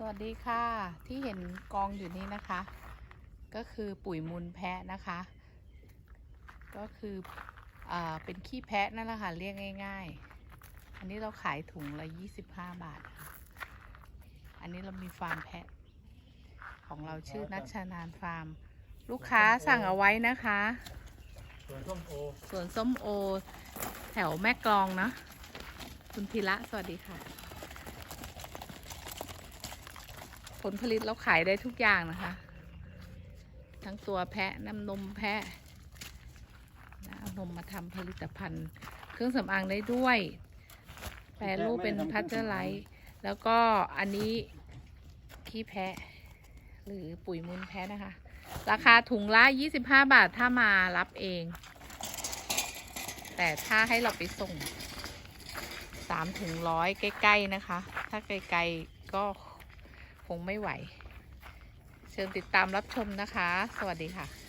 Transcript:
สวัสดีค่ะ ที่เห็นกองอยู่นี้นะคะ ก็คือปุ๋ยมูลแพะนะคะ ก็คืออ่าเป็นขี้แพะนั่นแหละค่ะเรียกง่าย ๆ อันนี้เราขายถุงละ 25 บาทค่ะอันนี้เรามีฟาร์มแพะ ของเราชื่อนัชนานฟาร์ม ลูกค้าสั่งเอาไว้นะคะส่วนส้มโอสวนส้มโอ แถวแม่กลองนะคุณพีระสวัสดีค่ะ ผลผลิตเราขายได้ทุกอย่างนะคะ ทั้งตัวแพะน้ำนมแพะนะเอานมมาทำผลิตภัณฑ์ เครื่องสำอางได้ด้วย แปรรูปเป็นพัชเจอร์ไลท์แล้วก็อันนี้ขี้แพะ หรือปุ๋ยมูลแพะนะคะ ราคาถุงละ 25 บาทถ้ามารับเอง แต่ถ้าให้เราไปส่ง3ถึงร้อยใกล้ ๆ นะคะ ถ้าไกล ๆ ก็ งไม่ไหว เชิญติดตามรับชมนะคะ สวัสดีค่ะ